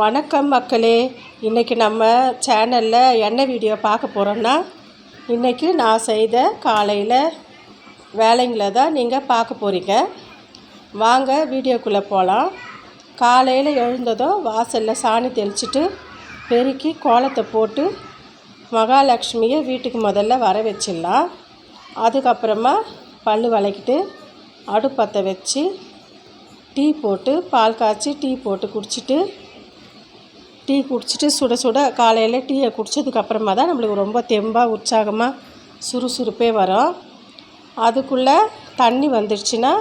வணக்கம் மக்களே. இன்றைக்கி நம்ம சேனலில் என்ன வீடியோ பார்க்க போகிறோன்னா இன்றைக்கி நான் செய்த காலையில் வேலைங்களை தான் நீங்கள் பார்க்க போகிறீங்க வாங்க வீடியோக்குள்ளே போகலாம் காலையில் எழுந்ததும் வாசலில் சாணி தெளிச்சிட்டு பெருக்கி கோலத்தை போட்டு மகாலட்சுமியை வீட்டுக்கு முதல்ல வர வச்சிடலாம். அதுக்கப்புறமா பல் விளக்கிட்டு அடுப்பத்தை வச்சு டீ போட்டு பால் காய்ச்சி டீ போட்டு குடிச்சிட்டு டீ குடிச்சிட்டு சுட சுட காலையில் டீயை குடித்ததுக்கப்புறமா தான் நம்மளுக்கு ரொம்ப தெம்பாக உற்சாகமாக சுறுசுறுப்பே வரும். அதுக்குள்ளே தண்ணி வந்துடுச்சுன்னா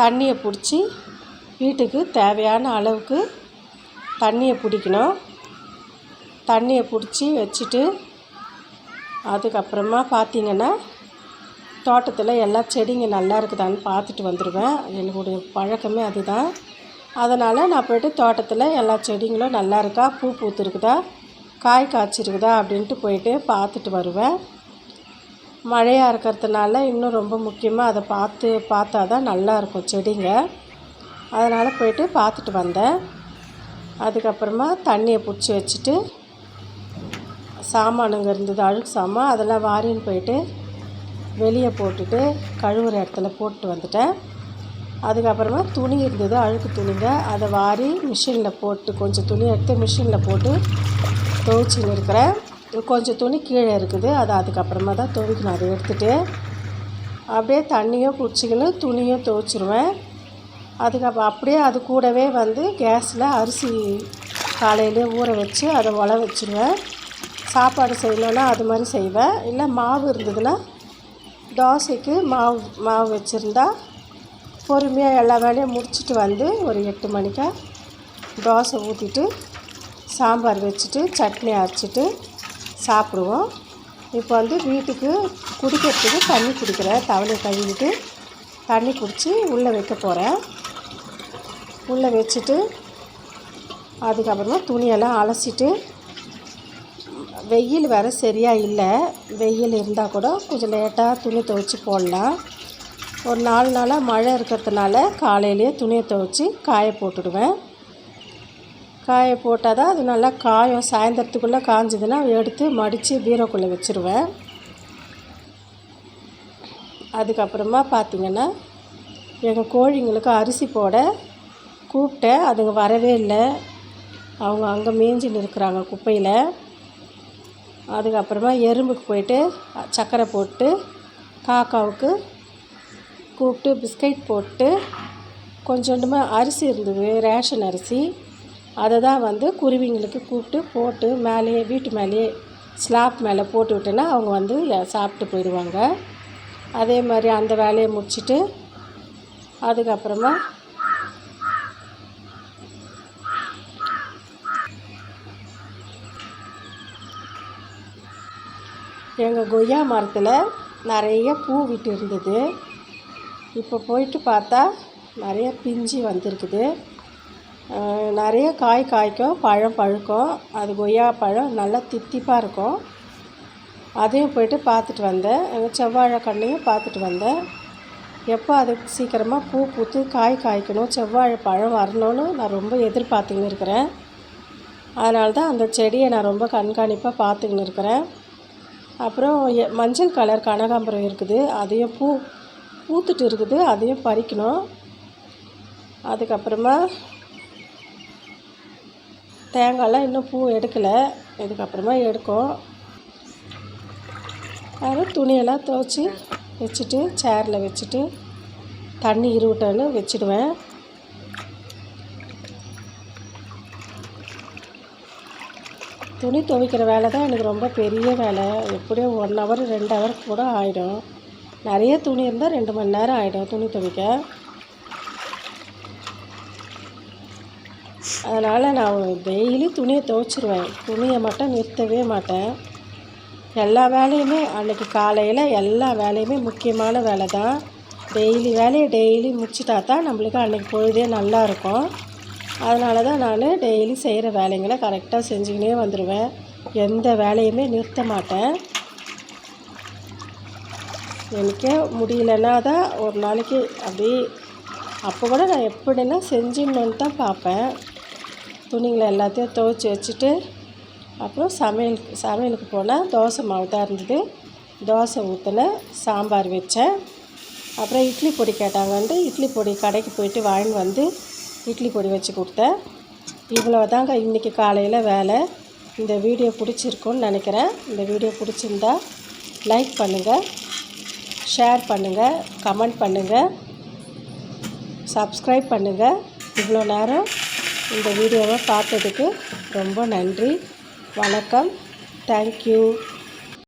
தண்ணியை பிடிச்சி வீட்டுக்கு தேவையான அளவுக்கு தண்ணியை பிடிக்கணும். தண்ணியை பிடிச்சி வச்சுட்டு அதுக்கப்புறமா பார்த்திங்கன்னா தோட்டத்தில் எல்லா செடிங்க நல்லா இருக்குதான்னு பார்த்துட்டு வந்துடுவேன் என்னுடைய பழக்கமே அதுதான். அதனால் நான் போய்ட்டு தோட்டத்தில் எல்லா செடிங்களும் நல்லா இருக்கா? பூ பூத்துருக்குதா? காய் காய்ச்சிருக்குதா? அப்படின்ட்டு போயிட்டு பார்த்துட்டு வருவேன். மழையாக இருக்கிறதுனால இன்னும் ரொம்ப முக்கியமாக அதை பார்த்து பார்த்தா தான் நல்லாயிருக்கும் செடிங்க. அதனால் போயிட்டு பார்த்துட்டு வந்தேன். அதுக்கப்புறமா தண்ணியை பிடிச்சி வச்சுட்டு சாமானுங்க இருந்தது அழுக்கு சாமான் அதெல்லாம் வாரின்னு போயிட்டு வெளியே போட்டுட்டு கழுவுற இடத்துல போட்டு வந்துட்டேன். அதுக்கப்புறமா துணி இருந்தது அழுக்கு துணிங்க. அதை வாரி மிஷினில் போட்டு கொஞ்சம் துணி எடுத்து மிஷினில் போட்டு துவைச்சின்னு இருக்கிறேன். கொஞ்சம் துணி கீழே இருக்குது. அதை அதுக்கப்புறமா தான் துவைக்கணும். அதை எடுத்துகிட்டு அப்படியே தண்ணியும் பிடிச்சிக்கின்னு துணியும் துவைச்சிருவேன். அதுக்கப்புறம் அப்படியே அது கூடவே வந்து கேஸில் அரிசி காலையிலே ஊற வச்சு அதை உல வச்சுருவேன். சாப்பாடு செய்யணுன்னா அது மாதிரி செய்வேன். இல்லை மாவு இருந்ததுன்னா தோசைக்கு மாவு மாவு வச்சுருந்தா பொறுமையாக எல்லா வேலையும் முடிச்சுட்டு வந்து ஒரு எட்டு மணிக்காக தோசை ஊற்றிட்டு சாம்பார் வச்சுட்டு சட்னி அரைச்சிட்டு சாப்பிடுவோம். இப்போ வந்து வீட்டுக்கு குடிக்கிறதுக்கு தண்ணி குடிக்கிறேன். தவளை கழுவிட்டு தண்ணி குடித்து உள்ளே வைக்க போகிறேன் உள்ளே வச்சுட்டு அதுக்கப்புறமா துணியெல்லாம் அலசிட்டு வெயில் வேறு சரியாக இல்லை. வெயில் இருந்தால் கூட கொஞ்சம் லேட்டாக துணி துவைச்சி போடலாம். ஒரு நாலு நாளாக மழை இருக்கிறதுனால காலையிலேயே துணியை துவைச்சி காய போட்டுடுவேன். காய போட்டால் தான் அது நல்லா காயும். சாயந்தரத்துக்குள்ளே காஞ்சதுன்னா எடுத்து மடித்து பீரோக்குள்ளே வச்சுருவேன். அதுக்கப்புறமா பார்த்திங்கன்னா எங்கள் கோழிங்களுக்கு அரிசி போட கூப்பிட்டேன். அதுங்க வரவே இல்லை. அவங்க அங்கே மேய்ஞ்சின்னு இருக்கிறாங்க குப்பையில். அதுக்கப்புறமா எறும்புக்கு போயிட்டு சக்கரை போட்டு காக்காவுக்கு கூப்பிட்டு பிஸ்கட் போட்டு கொஞ்சோண்டுமா அரிசி இருந்தது ரேஷன் அரிசி. அதை தான் வந்து குருவிங்களுக்கு கூப்பிட்டு போட்டு மேலேயே வீட்டு மேலேயே ஸ்லாப் மேலே போட்டு விட்டேன்னா அவங்க வந்து சாப்பிட்டு போயிடுவாங்க. அதே மாதிரி அந்த வேலையை முடிச்சுட்டு அதுக்கப்புறமா எங்கள் கொய்யா மரத்தில் நிறைய பூ விட்டு இருந்தது இப்போ போயிட்டு பார்த்தா நிறைய பிஞ்சு வந்திருக்குது. நிறைய காய் காய்க்கும் பழம் பழுக்கும். அது கொய்யா பழம் நல்லா தித்திப்பாக இருக்கும். அதையும் போயிட்டு பார்த்துட்டு வந்தேன். எங்கள் செவ்வாழை கண்ணையும் பார்த்துட்டு வந்தேன். எப்போ அது சீக்கிரமாக பூ பூத்து காய் காய்க்கணும் செவ்வாழை பழம் வரணும்னு நான் ரொம்ப எதிர்பார்த்துக்கின்னு இருக்கிறேன். அதனால தான் அந்த செடியை நான் ரொம்ப கண்காணிப்பாக பார்த்துக்கின்னு இருக்கிறேன். அப்புறம் மஞ்சள் கலர் கனகாம்பரம் இருக்குது. அதையும் பூ பூத்துட்டு இருக்குது அதையும் பறிக்கணும். அதுக்கப்புறமா தேங்காயெலாம் இன்னும் பூ எடுக்கலை. இதுக்கப்புறமா எடுக்கும். அப்புறம் துணியெல்லாம் துவைச்சி வச்சுட்டு சேரில் வச்சுட்டு தண்ணி இருவிட்டோன்னு வச்சுடுவேன். துணி துவைக்கிற வேலை தான் எனக்கு ரொம்ப பெரிய வேலை. எப்படியும் ஒன் ஹவர் ரெண்டு ஹவர் கூட ஆகிடும் நிறைய துணி இருந்தால் ரெண்டு மணி நேரம் ஆகிடும் துணி துவைக்க. அதனால் நான் டெய்லி துணியை துவைச்சிருவேன். துணியை மட்டும் நிறுத்தவே மாட்டேன். எல்லா வேலையுமே அன்றைக்கி காலையில் எல்லா வேலையுமே முக்கியமான வேலை தான். டெய்லி வேலையை டெய்லி முடிச்சிட்டா தான் நம்மளுக்கு அன்றைக்கி பொழுதே நல்லா இருக்கும். அதனால தான் நான் டெய்லி செய்கிற வேலைங்களை கரெக்டாக செஞ்சுக்கினே வந்துடுவேன் எந்த வேலையுமே நிறுத்த மாட்டேன். எனக்கே முடியலன்னா தான் ஒரு நாளைக்கு அப்படி அப்போ கூட நான் எப்படின்னா செஞ்சிடணுன்னு தான் பார்ப்பேன். துணிங்களை எல்லாத்தையும் துவைச்சி வச்சுட்டு அப்புறம் சமையல் சமையலுக்கு போனால் தோசை மாவு தான் இருந்தது. தோசை ஊற்றினேன் சாம்பார் வச்சேன். அப்புறம் இட்லி பொடி கேட்டாங்கன்ட்டு இட்லி பொடி கடைக்கு போயிட்டு வாங்கின்னு வந்து இட்லி பொடி வச்சு கொடுத்தேன். இவ்வளோ தாங்க இன்றைக்கி காலையில் வேலை. இந்த வீடியோ பிடிச்சிருக்குன்னு நினைக்கிறேன். இந்த வீடியோ பிடிச்சிருந்தா லைக் பண்ணுங்கள் ஷேர் பண்ணுங்கள் கமெண்ட் பண்ணுங்கள் சப்ஸ்கிரைப் பண்ணுங்கள் இவ்வளோ நேரம் இந்த வீடியோவை பார்த்ததுக்கு ரொம்ப நன்றி. வணக்கம். தேங்க்யூ